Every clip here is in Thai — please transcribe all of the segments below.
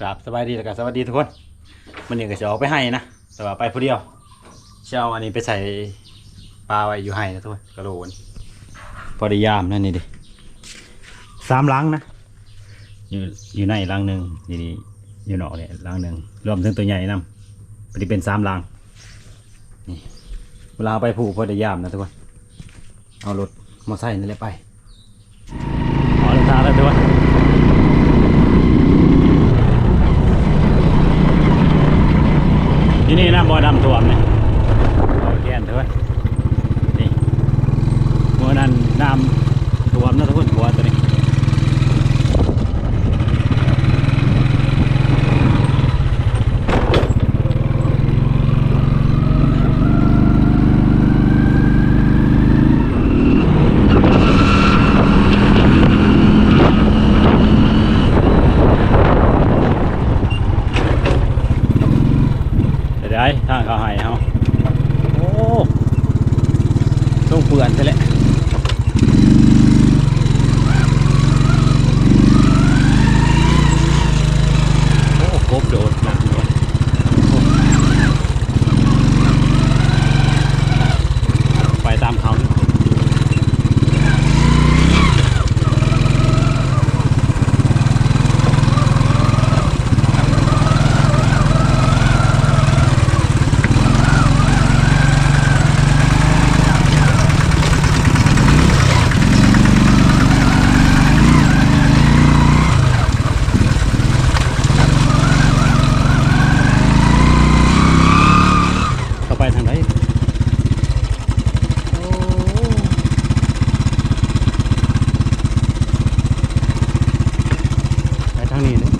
ครับสบายดีแล้วก็สวัสดีทุกคนมันนี่ก็จะออกไปให้นะแต่ว่าไปผู้เดียวเช้าอันนี้ไปใส่ปลาไว้อยู่ให้นะทุกคนกระโหลนพอด้ยามนั่นนี่ดิสามลังนะอยู่อยู่ในลังหนึ่งนี่อยู่นอกเนี่ยลังหนึ่งรวมถึงตัวใหญ่นำพอดีเป็นสามลังนี่เวลาไปผูกพอด้ยามนะทุกคนเอารถมอเตอร์ไซค์นี่แหละไปขอรองเท้าแล้วทุกคน ที่นี่น้ำบ่อดำท่วมเนี่ยเอาแกนเถอะนี่เมื่อนั้นน้ำท่วมนะทุกคนหัวตัวนี้ ได้ทางเขาให้เขาโอ้ต้องเปื่อนไปแล้วโอ้กบโดดหนักเลยไปตามเขา ต่อไปทางไหนโอ้ไปทางนี้เลย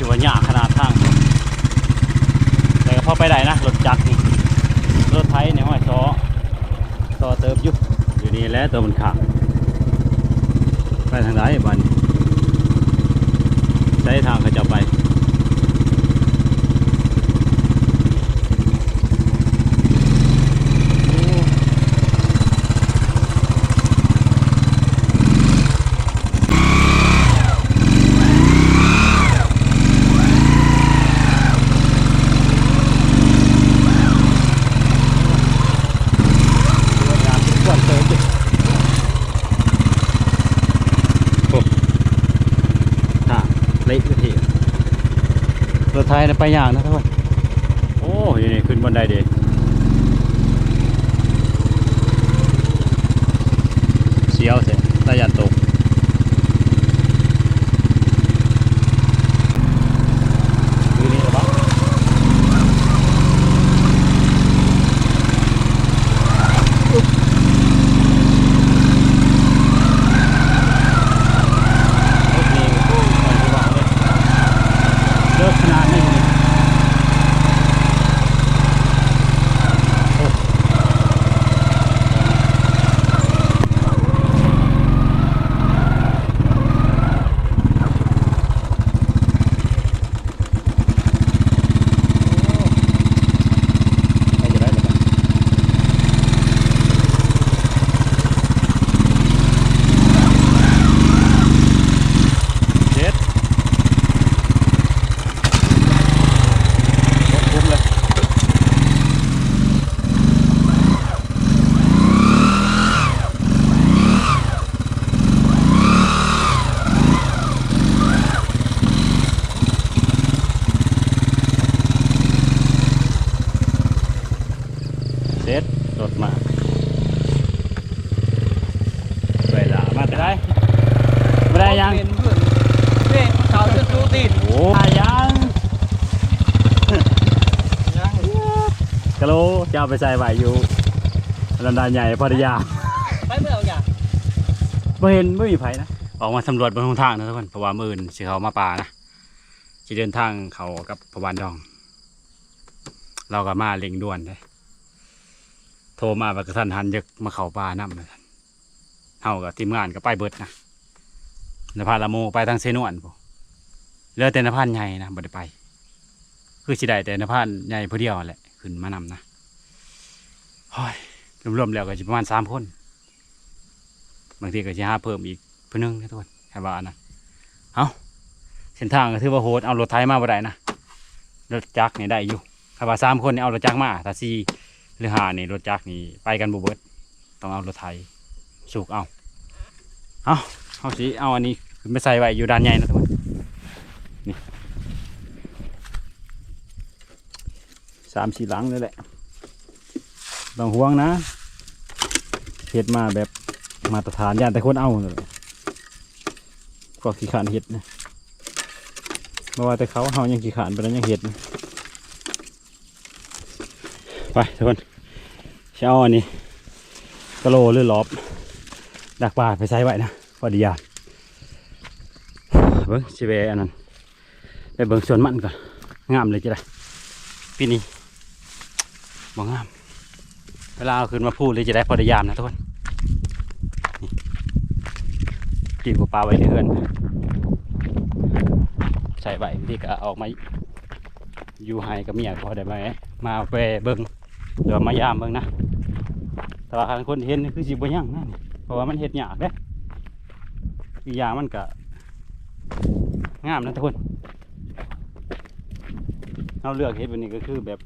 ถือว่าหยากขนาดทาง แต่ก็ พอไปได้นะรถจักรนี่รถไทยในห้อยซอซอเติบอยุบอยู่นี่แล้วตัวมันขาดไปทางไหนบ้านใช้ทางเขาจะไป งานทุกวันเลยโอ้ท่าเละที ท้ายไปยากนะทุกคนโอ้ยนี่ขึ้นบันไดเด็เสียวเสียตายันโตกคือนี่หรอปะ โอเคโอ้ยไปดีกว่าเลยเลิกขนาดนี้เลยโอ้ไปจะได้หรือเปล่าเจ็ด คุ้มเลยเซ็ตรถมาเวลามาได้ไม่ได้ ยังเนเพื่เว้ยเขาจะสู้ติดโอ้ยยังกะโลจะเอาไปใส่ไว้อยู่ลำดานใหญ่พัทยาไปเมื่อเอาอย่างบ่เห็นไม่มีไผนะออกมาสำรวจบนทางนะทุกคนเพราะว่ามื่นสิเขามาป่านะสิเดินทางเขากับพระวานดอง เราก็มาเล็งด่วนเลยโทรมาว่ากระทันหันจะมาเข้าป่านำเลยเฮากับทีมงานก็ไปเบิดนะ นภาละโมไปทางเซนวนพวกเหลือแต่นภานใหญ่นะบ่ได้ไป คือสิได้แต่นภานใหญ่ผู้เดียวแหละขึ้นมานำนะโอ้ยรวมๆแล้วก็สิประมาณสามคนบางทีก็จะหาเพิ่มอีกเพื่อนึงนะทุกคนแค่ว่านะเอาเส้นทางก็ถือว่าโหดเอารถไถมาบ่ได้นะรถจักรนี่ได้อยู่ถ้าว่าสามคนนี่เอารถจักรมาถ้าสี่หรือห้านี่รถจักรนี่ไปกันบ่เบิดต้องเอารถไถสูกเอาเอาเอาสิเอาอันนี้ ไปใส่ไว้อยู่ด้านใหญ่นะทุกคนนี่สามสี่หลังเลยแหละต้องห่วงนะเฮ็ดมาแบบมาตรฐานย่านแต่คนเอาเลยก็ขี้ขานเห็ดนะมาว่าแต่เขาเฮายังขี้ขานไปแล้วยังเห็ดนะไปทุกคนเช้าอันนี้กะโลหรือลอบดักปลาไปใส่ไว้นะพอดียาน เบิ้งสิเวอันนั้นไปเบิ้งสวนมันก่อนงามเลยจ้ะได้ปีนี้บ่งาม เวลาเอาขึ้นมาพูดเลยจะได้พอดียามนะทุกคนกินกับปลาไว้เฮือนใส่ใบที่ก็ออกมาอยู่ให้กับเมียพอได้ไหมมาไปเบิ้งหรือว่ามายามเบิ้งนะแต่ว่าคนเห็นคือสิบ่ยังนั่นเพราะว่ามันเห็ดหยากเด้อีกอย่างมันก็ งามนะทุกคนเอาเลือกเห็ดแบบนี้ก็คือแบบ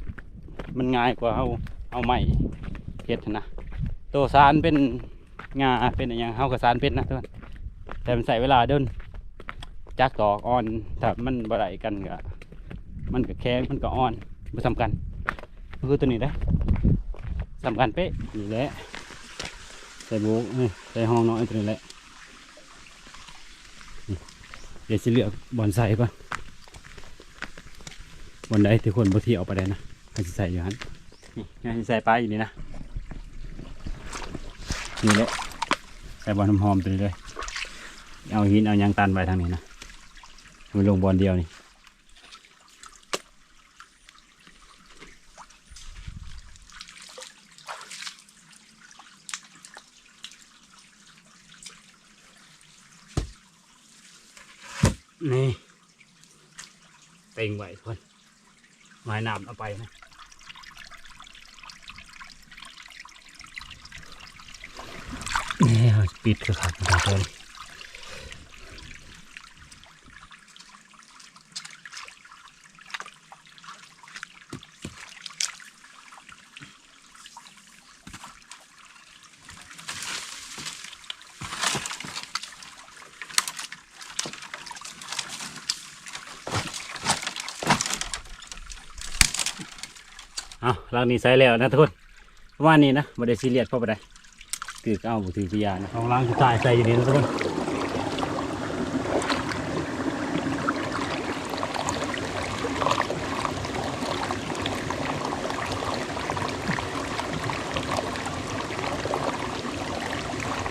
มันง่ายกว่าเอาเอาไม้เห็ดนะโตสารเป็นงาเป็นอย่างเฮากับสารเป็นนะทุกคนแต่มันใส่เวลาเดินจักตอกอ่อนถ้ามันบ่ได้กันก็มันก็แข็งมันก็อ่อนบ่สำคัญคือตัวนี้ได้สำคัญเป๊ะนี่แหละใส่โบกใส่ห้องน้อยตัวนี้แหละ เดี๋ยวจะเลือกบอนใส่ก่อนบอนไดที่คนบ่ที่เอาไปได้นะให้ใส่อยู่ฮันนี่ให้สิใส่ปลาอยู่นี่นะนี่แหละใส่บอลหอมๆตัวนี้เลยเอาหินเอายางตันไปทางนี้นะมันลงบอลเดียวนี่เต็งไว้ทุกคนไม้ น้ำเอาไปนะนี่ปิดกระขัดกระขัดเาหลังนี้ใส่แล้วนะทุกคนประมาณนี้นะไม่ได้ซีเรียสเพราะอะไรคือเอาบุตรพิยานะเอาล้างสุดท้ายใส่อยู่นี่นะทุกคน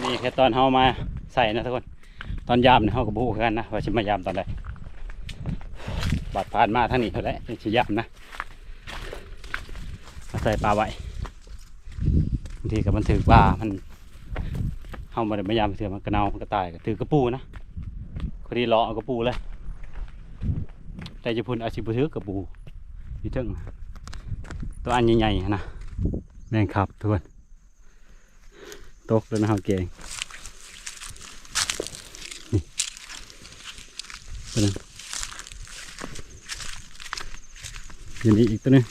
นี่แค่ตอนเฮามาใส่นะทุกคน ตอนยามเนี่ยเฮากับบูกันนะว่าจะมายามตอนใดบาดผ่านมาทางนี้เท่าไหร่จะยามนะมา ใส่ปลาไว้บางทีกับมันถือปลามันเข้ามาในมายามถือมันกระเนามันกระต่ายก็ถือกระปูนะคนที่เอาะกระปูเลยแต่จะพูนอาชีพถือกระปูอยู่เทึงตัวอันใหญ่ๆนะแมงขับทุกคนตกเลยนะเฮาเก่งนี่ตัวนึงอยันนี้อีกตัวนึง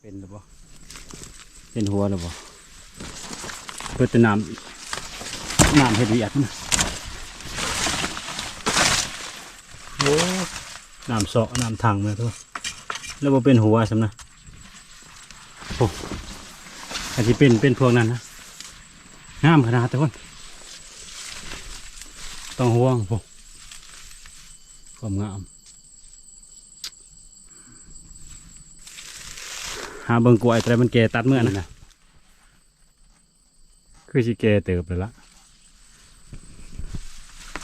เป็นหรือเปล่า เป็นหัวหรือเปล่าเพื่อจะน้ำน้ำให้ละเอียดนะโอ้น้ำเสาะน้ำทางเลยทุกคนแล้วว่าเป็นหัวสำนะโอ้อาจจะเป็นเป็นพวกนั้นนะงามขนาดทุกคนต้องห่วงพวกความงามาเบิ่งกล้วยแต่มันแก่ตัดเมื่อนะคือสิแก่เติบเลยละ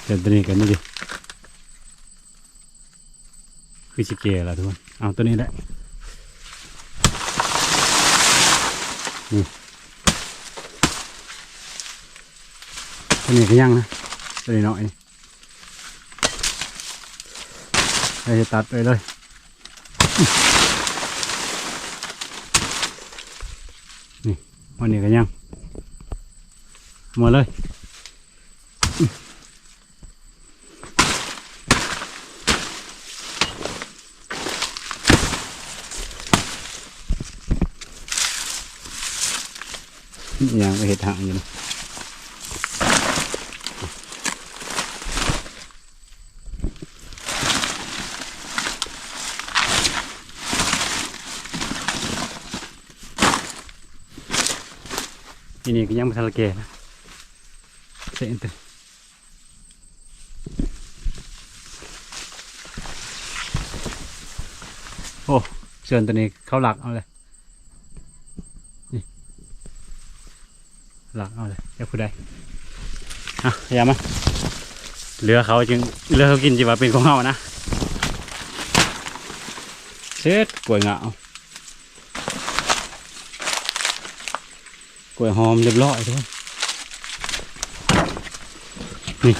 เดี๋ยวตัวนี้กันนี่ดิคือสิแก่ละทุกคนเอาตัวนี้แหละนี่ตัวนี้ก็ยังนะตัวนี้น้อยเราจะตัดไปเลย วันนี้ก็ยังหมดเลยยังไปเห็ดหางอยู่นะ นี่ก็ยังไม่ทันลแกนะเสียงตึโอ้เชิญตัวนี้เขาหลักเอาเลยนี่หลักเอาเลยเดี๋ยวผู้ใดอะอย่ามาเหลือเขาจึงเหลือเขากินจีว่าเป็นของเขานะเช็ดกล้วยเหงา กล้วยหอมเรียบร้อยทุกคนนี่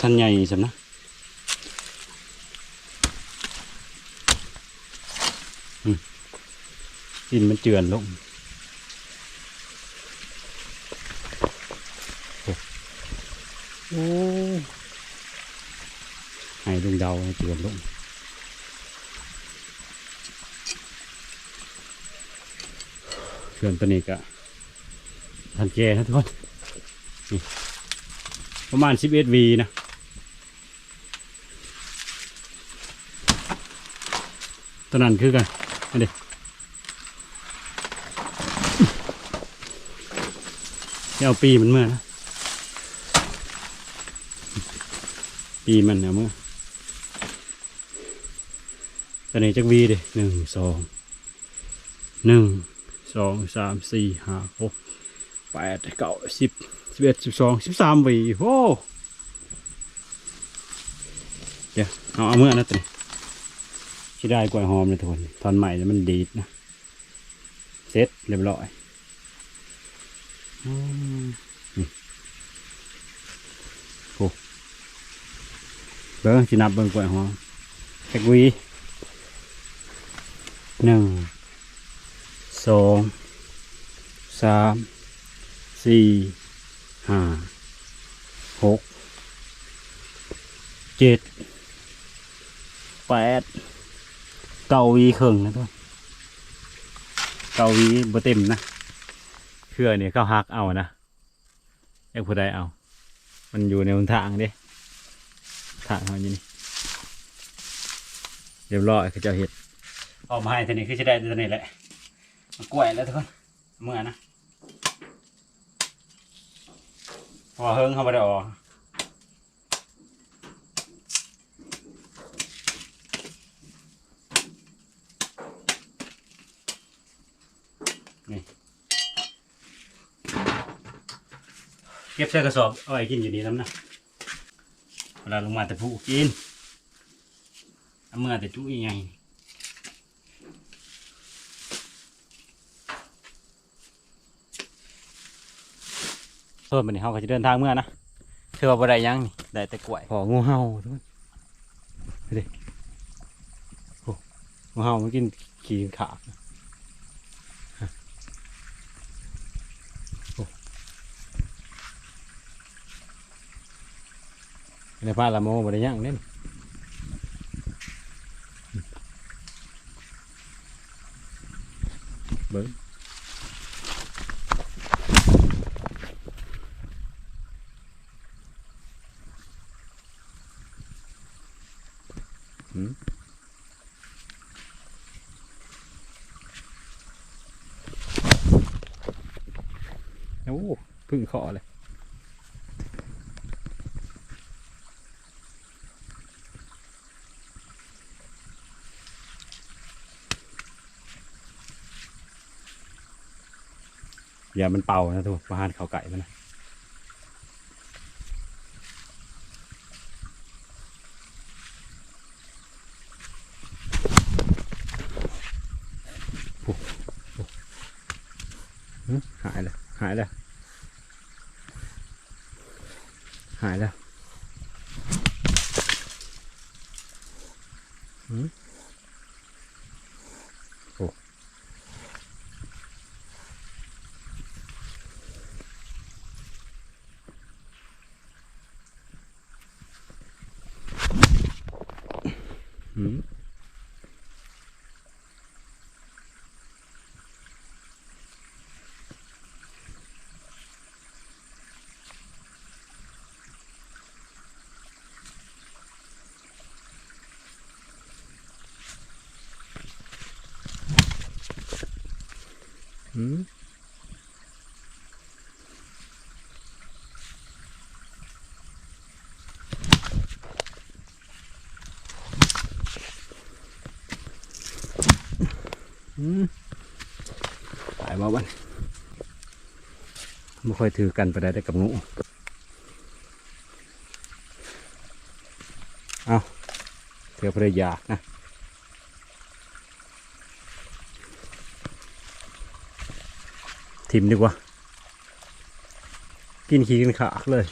ท่านใหญ่สำนะอืมดินมันเจือนลงโอ้โอ้ให้ดวงดาวให้เจือนลง เขื่อนตัวนี้ก็ทันแก่นะทุกคนนี่ประมาณ 11วีนะตัวนั้นคือกันอันเดียวเอาปีมันเมื่อนะปีมันเอาเมื่อตัวนี้จักวีเดิหนึ่งสองหนึ่ง สองสามสี่ห้าหกแปดเก้าสิบสิบเอ็ดสิบสองสิบสามวีโอ้เดี๋ยวเอาเอาเมื่อนะตัวนี้ที่ได้กล้วยหอมเลยทุกคนตอนใหม่แล้วมันดีดนะเสร็จเรียบร้อยอืมนี่โอ้เบิ้งสินับเบิ้งกล้วยหอมแท็กวีหนึ่ง สองสามสี่ห้าหกเจ็ดแปดเก้าวีครึ่งนะทุกคนเก้าวีบ่เต็มนะเพื่อเนี่ยเขาหักเอานะเอ็กผู้ใดเอา มันอยู่ในหนทางเด้ทางเขาอยู่นี่เรียบร้อยเขาจะเห็ดออกมาให้ทีนี้คือจะได้ตัวนี้แหละ กล้วยแล้วทุกคนเมื่อนะพอเฮิงเข้าไม่ได้ออกนี่เก็บใส่กระสอบเอาไว้กินอยู่นี่น้ำนะเวลาลงมาแต่ผู้กินเอาเมื่อแต่จุ้ยไง เพิ่มไปนี่เขาก็จะเดินทางเมื่อนะเธอว่าบ่ได้หยังนี่ได้แต่กล้วยพองูเห่าทุกคนไปดิโอ้งูเห่ามันกินขี้ขาดฮะโอ้ในพาละโมบ่ได้หยังเน่น โอ้พึ่งขอเลยอย่ามันเป่านะทุกประหารเขาไก่มันนะ หายแล้วหึโอ้ หืม หืมหืมตายมาวันไม่ค่อยถือกันไปได้ได้กับงูเอาเถือพระยากนะ ทิมดีกว่า กินขี้กินขาเลย